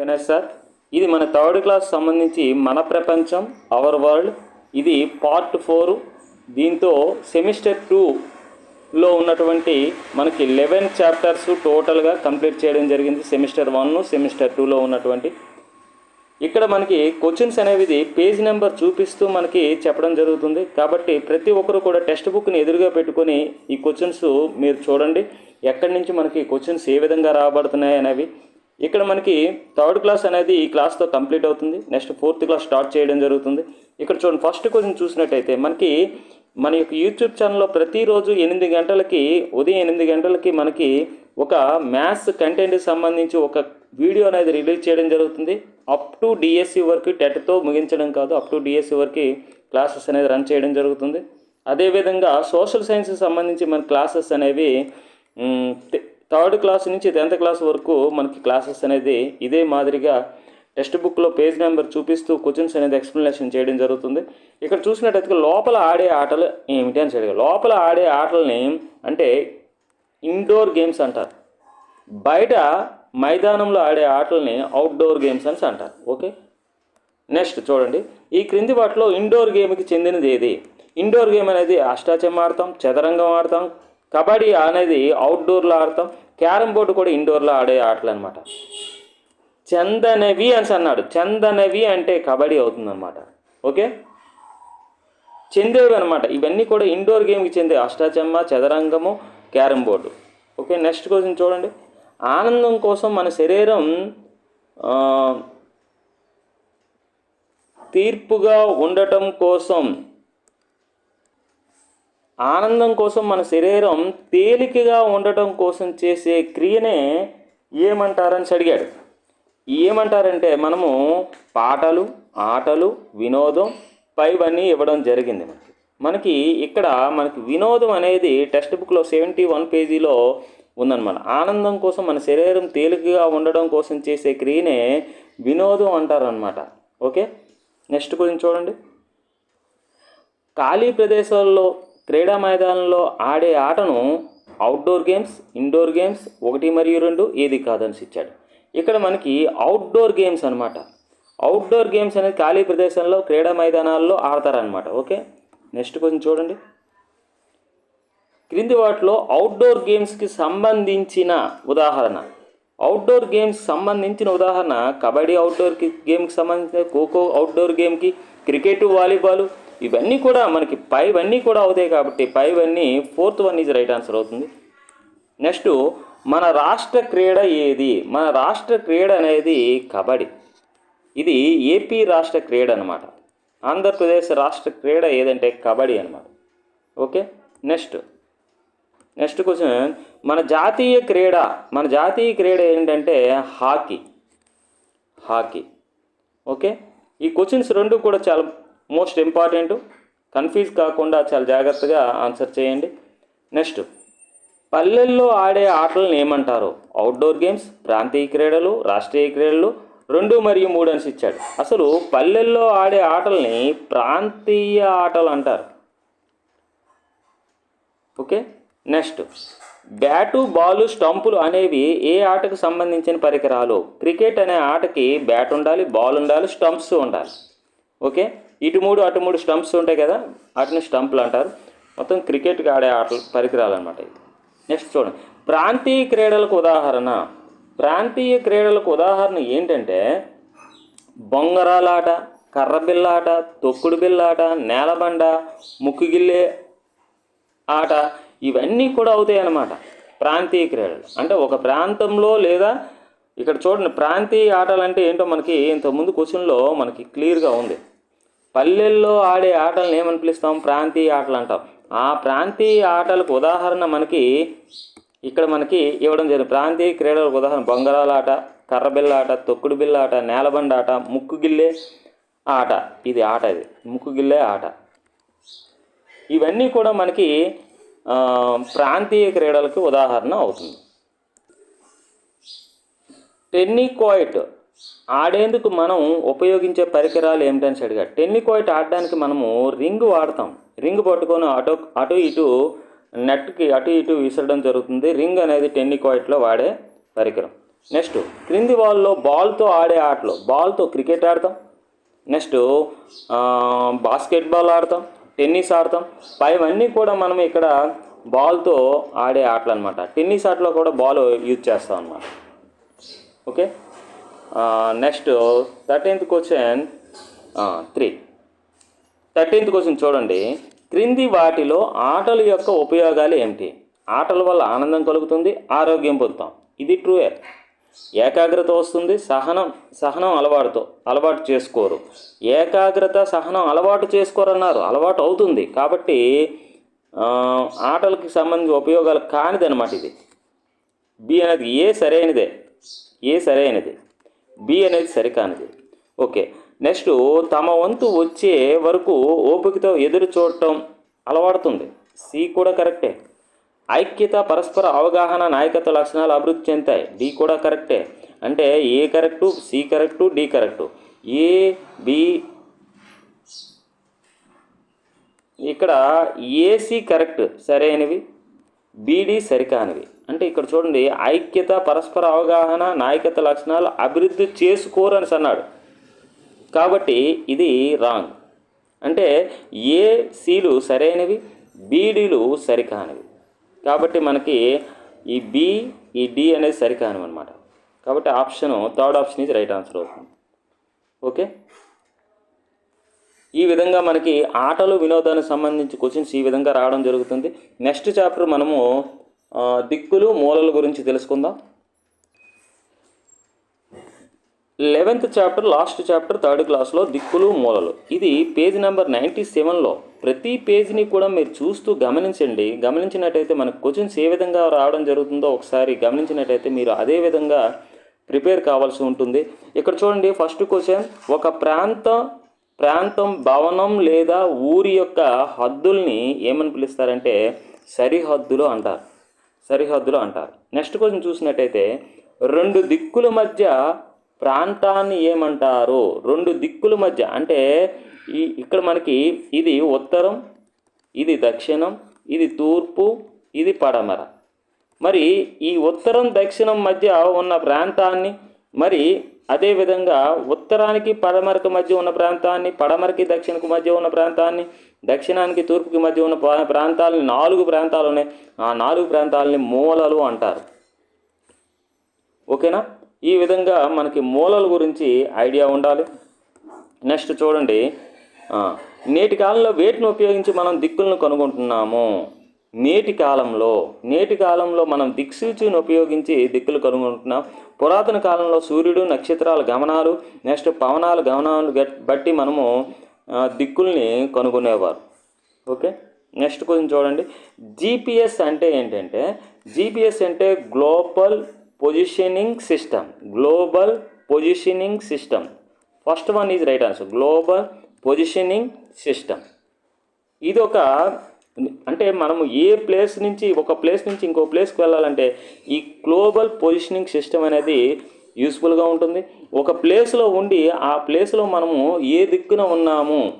Ganesh sir ఇది మన third class సంబంధించి మన ప్రపంచం అవర్ వరల్డ్ ఇది పార్ట్ ఫోర్ దీంతో సెమిస్టర్ టూలో ఉన్నటువంటి మనకి లెవెన్ చాప్టర్స్ టోటల్గా కంప్లీట్ చేయడం జరిగింది సెమిస్టర్ వన్ సెమిస్టర్ టూలో ఉన్నటువంటి. ఇక్కడ మనకి క్వశ్చన్స్ అనేవి పేజ్ నెంబర్ చూపిస్తూ మనకి చెప్పడం జరుగుతుంది. కాబట్టి ప్రతి ఒక్కరు కూడా టెక్స్ట్ బుక్ని ఎదురుగా పెట్టుకొని ఈ క్వశ్చన్స్ మీరు చూడండి. ఎక్కడి నుంచి మనకి క్వశ్చన్స్ ఏ విధంగా రాబడుతున్నాయి అనేవి ఇక్కడ మనకి థర్డ్ క్లాస్ అనేది ఈ క్లాస్తో కంప్లీట్ అవుతుంది. నెక్స్ట్ ఫోర్త్ క్లాస్ స్టార్ట్ చేయడం జరుగుతుంది. ఇక్కడ చూడండి ఫస్ట్ క్వశ్చన్ చూసినట్టయితే మనకి మన యొక్క యూట్యూబ్ ఛానల్లో ప్రతిరోజు ఎనిమిది గంటలకి ఉదయం ఎనిమిది గంటలకి మనకి ఒక మ్యాథ్స్ కంటెంట్కి సంబంధించి ఒక వీడియో అనేది రిలీజ్ చేయడం జరుగుతుంది. అప్ టు డిఎస్సి వరకు టెట్తో ముగించడం కాదు అప్ టు డిఎస్సి వరకు క్లాసెస్ అనేది రన్ చేయడం జరుగుతుంది. అదేవిధంగా సోషల్ సైన్స్కి సంబంధించి మన క్లాసెస్ అనేవి థర్డ్ క్లాస్ నుంచి టెన్త్ క్లాస్ వరకు మనకి క్లాసెస్ అనేది ఇదే మాదిరిగా టెక్స్ట్ బుక్లో పేజ్ నెంబర్ చూపిస్తూ క్వశ్చన్స్ అనేది ఎక్స్ప్లెనేషన్ చేయడం జరుగుతుంది. ఇక్కడ చూసినట్టయితే లోపల ఆడే ఆటలు ఏమిటి అని అడిగారు లోపల ఆడే ఆటలని అంటే ఇండోర్ గేమ్స్ అంటారు. బయట మైదానంలో ఆడే ఆటలని అవుట్డోర్ గేమ్స్ అని అంటారు. ఓకే? నెక్స్ట్ చూడండి. ఈ క్రింది వాటిలో ఇండోర్ గేమ్కి చెందినది ఏది? ఇండోర్ గేమ్ అనేది అష్టాచం ఆడతాం చదరంగం ఆడతాం కబడ్డీ అనేది అవుట్డోర్లో ఆడతాం క్యారమ్ బోర్డు కూడా ఇండోర్లో ఆడే ఆటలు అనమాట చందనవి అని అన్నాడు. చందనవి అంటే కబడ్డీ అవుతుందన్నమాట. ఓకే? చెందేవి అనమాట ఇవన్నీ కూడా ఇండోర్ గేమ్కి చెందే అష్టాచమ్మ చదరంగము carrom board. Okay? Next question చూడండి. ఆనందం కోసం మన శరీరం తీర్పుగా ఉండటం కోసం ఆనందం కోసం మన శరీరం తేలికగా ఉండటం కోసం చేసే క్రియనే ఏమంటారని అడిగాడు. ఏమంటారంటే మనము పాటలు ఆటలు వినోదం పైవన్నీ ఇవ్వడం జరిగింది మనకి. మనకి ఇక్కడ మనకి వినోదం అనేది టెక్స్ట్ బుక్లో సెవెంటీ వన్ పేజీలో ఉందన్నమాట. ఆనందం కోసం మన శరీరం తేలికగా ఉండడం కోసం చేసే క్రియనే వినోదం అంటారనమాట ఓకే? నెక్స్ట్ గురించి చూడండి. ఖాళీ ప్రదేశాల్లో క్రీడా మైదానంలో ఆడే ఆటను అవుట్డోర్ గేమ్స్ ఇండోర్ గేమ్స్ ఒకటి మరియు రెండు ఏది కాదని ఇచ్చాడు. ఇక్కడ మనకి అవుట్డోర్ గేమ్స్ అనమాట అవుట్డోర్ గేమ్స్ అనేది ఖాళీ ప్రదేశంలో క్రీడా మైదానాల్లో ఆడతారనమాట ఓకే? నెక్స్ట్ కొంచెం చూడండి. క్రింది వాటిలో అవుట్డోర్ గేమ్స్కి సంబంధించిన ఉదాహరణ. అవుట్డోర్ గేమ్స్ సంబంధించిన ఉదాహరణ కబడ్డీ అవుట్డోర్ గేమ్కి సంబంధించిన ఖోఖో అవుట్డోర్ గేమ్కి క్రికెట్ వాలీబాల్ ఇవన్నీ కూడా మనకి పైవన్నీ కూడా అవుతాయి కాబట్టి పైవన్నీ fourth one is right answer అవుతుంది. నెక్స్ట్ మన రాష్ట్ర క్రీడ ఏది? మన రాష్ట్ర క్రీడ అనేది కబడ్డీ. ఇది ఏపీ రాష్ట్ర క్రీడ అనమాట ఆంధ్రప్రదేశ్ రాష్ట్ర క్రీడ ఏదంటే కబడ్డీ అనమాట ఓకే? నెక్స్ట్. Next question. మన జాతీయ క్రీడ మన జాతీయ క్రీడ ఏంటంటే హాకీ. హాకీ. ఓకే? ఈ క్వశ్చన్స్ రెండు కూడా చాలా మోస్ట్ ఇంపార్టెంట్. కన్ఫ్యూజ్ కాకుండా చాలా జాగ్రత్తగా ఆన్సర్ చేయండి. నెక్స్ట్ పల్లెల్లో ఆడే ఆటలను ఏమంటారు? అవుట్డోర్ గేమ్స్ ప్రాంతీయ క్రీడలు రాష్ట్రీయ క్రీడలు రెండు మరియు మూడు అని ఇచ్చాడు. అసలు పల్లెల్లో ఆడే ఆటల్ని ప్రాంతీయ ఆటలు అంటారు. ఓకే నెక్స్ట్ బ్యాటు బాలు స్టంపులు అనేవి ఏ ఆటకు సంబంధించిన పరికరాలు? క్రికెట్ అనే ఆటకి బ్యాట్ ఉండాలి బాల్ ఉండాలి స్టంప్స్ ఉండాలి. ఓకే ఇటు మూడు అటు మూడు స్టంప్స్ ఉంటాయి కదా వాటిని స్టంపులు అంటారు. మొత్తం క్రికెట్కి ఆడే ఆటలు పరికరాలు అనమాట ఇది. నెక్స్ట్ చూడండి. ప్రాంతీయ క్రీడలకు ఉదాహరణ. ప్రాంతీయ క్రీడలకు ఉదాహరణ ఏంటంటే బొంగరాలాట కర్రబిల్లాట తొక్కుడు బిల్లాట నేలబండ ముక్కుగిల్లే ఆట ఇవన్నీ కూడా అవుతాయి అన్నమాట ప్రాంతీయ క్రీడలు. అంటే ఒక ప్రాంతంలో లేదా ఇక్కడ చూడండి ప్రాంతీయ ఆటలు అంటే ఏంటో మనకి ఇంతకుముందు క్వశ్చన్లో మనకి క్లియర్గా ఉంది. పల్లెల్లో ఆడే ఆటలను ఏమని పిలుస్తాం? ప్రాంతీయ ఆటలు అంటాం. ఆ ప్రాంతీయ ఆటలకు ఉదాహరణ మనకి ఇక్కడ మనకి ఇవ్వడం జరిగింది. ప్రాంతీయ క్రీడలకు ఉదాహరణ బొంగరాల ఆట కర్రబిల్ల ఆట తొక్కుడు బిల్ల ఆట నేలబండ ఆట ముక్కుగిల్లే ఆట. ఇది ఆట ఇది. ముక్కుగిల్లే ఆట. ఇవన్నీ కూడా మనకి ప్రాంతీయ క్రీడలకు ఉదాహరణ అవుతుంది. టెన్నికోయిట్ ఆడేందుకు మనం ఉపయోగించే పరికరాలు ఏమిటని అడిగాడు టెన్నికోయిట్ ఆడడానికి మనము రింగ్ వాడతాం. రింగ్ పట్టుకొని అటు అటు ఇటు నెట్కి అటు ఇటు విసరడం జరుగుతుంది. రింగ్ అనేది టెన్నికోయిట్లో వాడే పరికరం. నెక్స్ట్ క్రింది వాళ్ళలో బాల్తో ఆడే ఆటలు. బాల్తో క్రికెట్ ఆడతాం. నెక్స్ట్ బాస్కెట్బాల్ ఆడతాం. టెన్నిస్ ఆడతాం. పైవన్నీ కూడా మనం ఇక్కడ బాల్తో ఆడే ఆటలు అనమాట టెన్నిస్ ఆటలో కూడా బాల్ యూజ్ చేస్తాం అనమాట okay? Next thirteenth question three thirteenth question చూడండి. క్రింది వాటిలో ఆటల యొక్క ఉపయోగాలు ఏమిటి? ఆటల వల్ల ఆనందం కలుగుతుంది ఆరోగ్యం పొందుతాం. ఇది ట్రూయే ఏకాగ్రత వస్తుంది సహనం సహనం అలవాటుతో అలవాటు చేసుకోరు. ఏకాగ్రత సహనం అలవాటు చేసుకోరన్నారు. అలవాటు అవుతుంది. కాబట్టి ఆటలకి సంబంధించి ఉపయోగాలు కానిదన్నమాట ఇది. బి అనేది ఏ సరైనదే? ఏ సరైనది? బి అనేది సరికానిది. ఓకే నెక్స్ట్ తమ వంతు వచ్చే వరకు ఓపికతో ఎదురు చూడటం అలవాడుతుంది సి కూడా కరెక్టే. ఐక్యత పరస్పర అవగాహన నాయకత్వ లక్షణాలు అభివృద్ధి చెందుతాయి. డి కూడా కరెక్టే. అంటే A correct C correct D correct. A B ఇక్కడ ఏసీ కరెక్ట్ సరైనవి బీడీ సరికానివి. అంటే ఇక్కడ చూడండి ఐక్యత పరస్పర అవగాహన నాయకత్వ లక్షణాలు అభివృద్ధి చేసుకోరు అని అన్నాడు. కాబట్టి ఇది రాంగ్ అంటే ఏ సీలు సరైనవి బీడీలు సరికానివి. కాబట్టి మనకి ఈ బి ఈ డి అనేది సరికానివి అనమాట కాబట్టి ఆప్షన్ థర్డ్ ఆప్షన్ ఇది రైట్ ఆన్సర్ అవుతుంది. ఓకే? ఈ విధంగా మనకి ఆటలు వినోదానికి సంబంధించి క్వశ్చన్స్ ఈ విధంగా రావడం జరుగుతుంది. నెక్స్ట్ చాప్టర్ మనము దిక్కులు మూలల గురించి తెలుసుకుందాం. Eleventh chapter last chapter third క్లాస్లో దిక్కులు మూలలు. ఇది పేజ్ నెంబర్ నైంటీ సెవెన్లో. ప్రతి పేజీని కూడా మీరు చూస్తూ గమనించండి. గమనించినట్టయితే మనకు క్వశ్చన్స్ ఏ విధంగా రావడం జరుగుతుందో ఒకసారి గమనించినట్టయితే మీరు అదే విధంగా ప్రిపేర్ కావాల్సి ఉంటుంది. ఇక్కడ చూడండి ఫస్ట్ క్వశ్చన్ ఒక ప్రాంత ప్రాంతం భవనం లేదా ఊరి యొక్క హద్దుల్ని ఏమని పిలుస్తారంటే సరిహద్దులు అంటారు. సరిహద్దులు అంటారు. నెక్స్ట్ క్వశ్చన్ చూసినట్టయితే రెండు దిక్కుల మధ్య ప్రాంతాన్ని ఏమంటారు? రెండు దిక్కుల మధ్య అంటే ఈ ఇక్కడ మనకి ఇది ఉత్తరం ఇది దక్షిణం ఇది తూర్పు ఇది పడమర. మరి ఈ ఉత్తరం దక్షిణం మధ్య ఉన్న ప్రాంతాన్ని మరి అదేవిధంగా ఉత్తరానికి పడమరకు మధ్య ఉన్న ప్రాంతాన్ని పడమరకి దక్షిణకు మధ్య ఉన్న ప్రాంతాన్ని దక్షిణానికి తూర్పుకి మధ్య ఉన్న ప్రా- ప్రాంతాలని నాలుగు ప్రాంతాలు ఉన్నాయి. ఆ నాలుగు ప్రాంతాలని మూలలు అంటారు. ఓకేనా? ఈ విధంగా మనకి మూలల గురించి ఐడియా ఉండాలి. నెక్స్ట్ చూడండి. నేటి కాలంలో వేటిని ఉపయోగించి మనం దిక్కులను కనుగొంటున్నాము? నేటి కాలంలో నేటి కాలంలో మనం దిక్సూచిని ఉపయోగించి దిక్కులు కనుగొంటున్నాం. పురాతన కాలంలో సూర్యుడు నక్షత్రాల గమనాలు నెక్స్ట్ పవనాల గమనాలు బట్టి మనము దిక్కుల్ని కనుగొనేవారు. ఓకే? నెక్స్ట్ కొంచెం చూడండి. జీపీఎస్ అంటే ఏంటంటే జీపీఎస్ అంటే global positioning system. Global positioning system. First one is right answer. Global positioning system. ఇది ఒక అంటే మనము ఏ ప్లేస్ నుంచి ఒక ప్లేస్ నుంచి ఇంకో ప్లేస్కి వెళ్ళాలంటే ఈ గ్లోబల్ పొజిషనింగ్ సిస్టమ్ అనేది యూస్ఫుల్గా ఉంటుంది. ఒక ప్లేస్లో ఉండి ఆ ప్లేస్లో మనము ఏ దిక్కున ఉన్నాము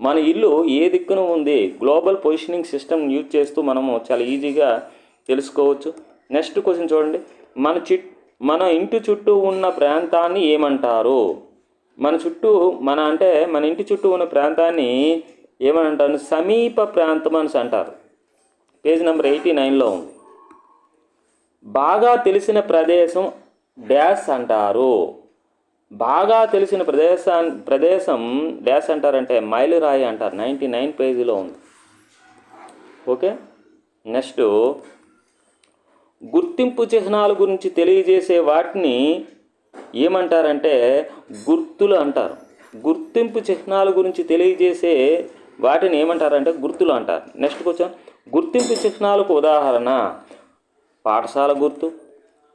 మన ఇల్లు ఏ దిక్కున ఉంది గ్లోబల్ పొజిషనింగ్ సిస్టమ్ యూజ్ చేస్తూ మనము చాలా ఈజీగా తెలుసుకోవచ్చు. నెక్స్ట్ క్వశ్చన్ చూడండి. మన చిట్ మన ఇంటి చుట్టూ ఉన్న ప్రాంతాన్ని ఏమంటారు? మన చుట్టూ మన అంటే మన ఇంటి చుట్టూ ఉన్న ప్రాంతాన్ని ఏమని అంటాను సమీప ప్రాంతం అని అంటారు. పేజ్ నెంబర్ ఎయిటీ నైన్లో ఉంది. బాగా తెలిసిన ప్రదేశం డ్యాష్ అంటారు. బాగా తెలిసిన ప్రదేశా ప్రదేశం డ్యాష్ అంటారంటే మైలురాయి అంటారు. నైంటీ నైన్ పేజీలో ఉంది. ఓకే? నెక్స్ట్. గుర్తింపు చిహ్నాల గురించి తెలియజేసే వాటిని ఏమంటారంటే గుర్తులు అంటారు. గుర్తింపు చిహ్నాల గురించి తెలియజేసే వాటిని ఏమంటారంటే గుర్తులు అంటారు. నెక్స్ట్ క్వశ్చన్ గుర్తింపు చిహ్నాలకు ఉదాహరణ. పాఠశాల గుర్తు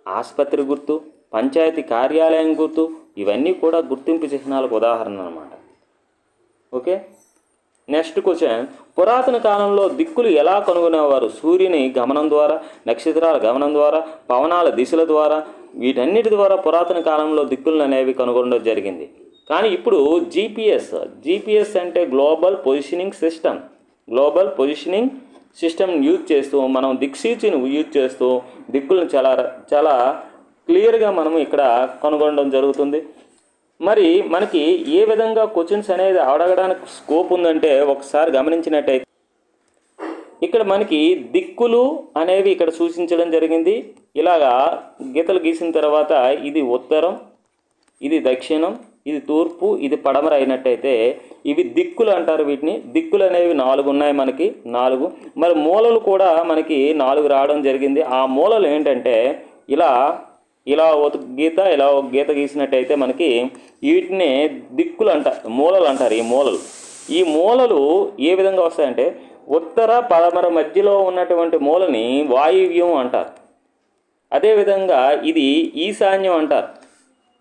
ఆసుపత్రి గుర్తు పంచాయతీ కార్యాలయం గుర్తు ఇవన్నీ కూడా గుర్తింపు చిహ్నాలకు ఉదాహరణ అనమాట ఓకే నెక్స్ట్ క్వశ్చన్ పురాతన కాలంలో దిక్కులు ఎలా కనుగొనేవారు? సూర్యుని గమనం ద్వారా నక్షత్రాల గమనం ద్వారా పవనాల దిశల ద్వారా వీటన్నిటి ద్వారా పురాతన కాలంలో దిక్కులు అనేవి కనుగొనడం జరిగింది. కానీ ఇప్పుడు జీపీఎస్ జీపీఎస్ అంటే global positioning system global positioning system use చేస్తూ మనం దిక్సూచిని యూజ్ చేస్తూ దిక్కులను చాలా చాలా క్లియర్గా మనం ఇక్కడ కనుగొనడం జరుగుతుంది. మరి మనకి ఏ విధంగా క్వశ్చన్స్ అనేది అడగడానికి స్కోప్ ఉందంటే ఒకసారి గమనించినట్టయితే ఇక్కడ మనకి దిక్కులు అనేవి ఇక్కడ సూచించడం జరిగింది. ఇలాగా గీతలు గీసిన తర్వాత ఇది ఉత్తరం ఇది దక్షిణం ఇది తూర్పు ఇది పడమర అయినట్టయితే ఇవి దిక్కులు అంటారు వీటిని. దిక్కులు అనేవి నాలుగు ఉన్నాయి మనకి నాలుగు. మరి మూలలు కూడా మనకి నాలుగు రావడం జరిగింది. ఆ మూలలు ఏంటంటే ఇలా ఇలా ఒక గీత ఇలా ఒక గీత గీసినట్టయితే మనకి వీటిని దిక్కులు అంటారు మూలలు అంటారు ఈ మూలలు. ఈ మూలలు ఏ విధంగా వస్తాయంటే ఉత్తర పడమర మధ్యలో ఉన్నటువంటి మూలని వాయువ్యం అంటారు. అదేవిధంగా ఇది ఈశాన్యం అంటారు.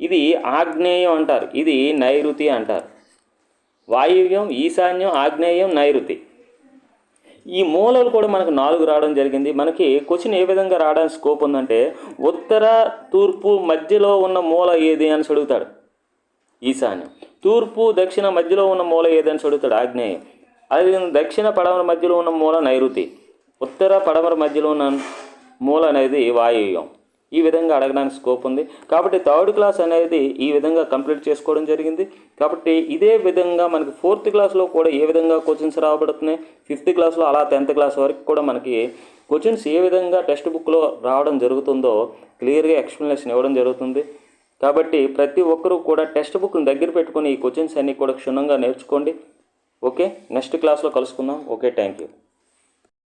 ఇది ఆగ్నేయం అంటారు. ఇది నైరుతి అంటారు. వాయువ్యం ఈశాన్యం ఆగ్నేయం నైరుతి. ఈ మూలలు కూడా మనకు నాలుగు రావడం జరిగింది. మనకి క్వశ్చన్ ఏ విధంగా రావడానికి స్కోప్ ఉందంటే ఉత్తర తూర్పు మధ్యలో ఉన్న మూల ఏది అని అడుగుతాడు. ఈశాన్యం. తూర్పు దక్షిణ మధ్యలో ఉన్న మూల ఏదని అడుగుతాడు. ఆగ్నేయం. అదేవిధంగా దక్షిణ పడమర మధ్యలో ఉన్న మూల నైరుతి. ఉత్తర పడమర మధ్యలో ఉన్న మూల అనేది వాయువ్యం. ఈ విధంగా అడగడానికి స్కోప్ ఉంది. కాబట్టి థర్డ్ క్లాస్ అనేది ఈ విధంగా కంప్లీట్ చేసుకోవడం జరిగింది. కాబట్టి ఇదే విధంగా మనకి ఫోర్త్ క్లాస్లో కూడా ఏ విధంగా క్వశ్చన్స్ రాబడుతున్నాయి? ఫిఫ్త్ క్లాస్లో అలా టెన్త్ క్లాస్ వరకు కూడా మనకి క్వశ్చన్స్ ఏ విధంగా టెక్స్ట్ బుక్లో రావడం జరుగుతుందో క్లియర్గా ఎక్స్ప్లెనేషన్ ఇవ్వడం జరుగుతుంది. కాబట్టి ప్రతి ఒక్కరూ కూడా టెక్స్ట్ బుక్ని దగ్గర పెట్టుకుని ఈ క్వశ్చన్స్ అన్నీ కూడా క్షుణ్ణంగా నేర్చుకోండి. ఓకే? నెక్స్ట్ క్లాస్లో కలుసుకుందాం. Okay thank you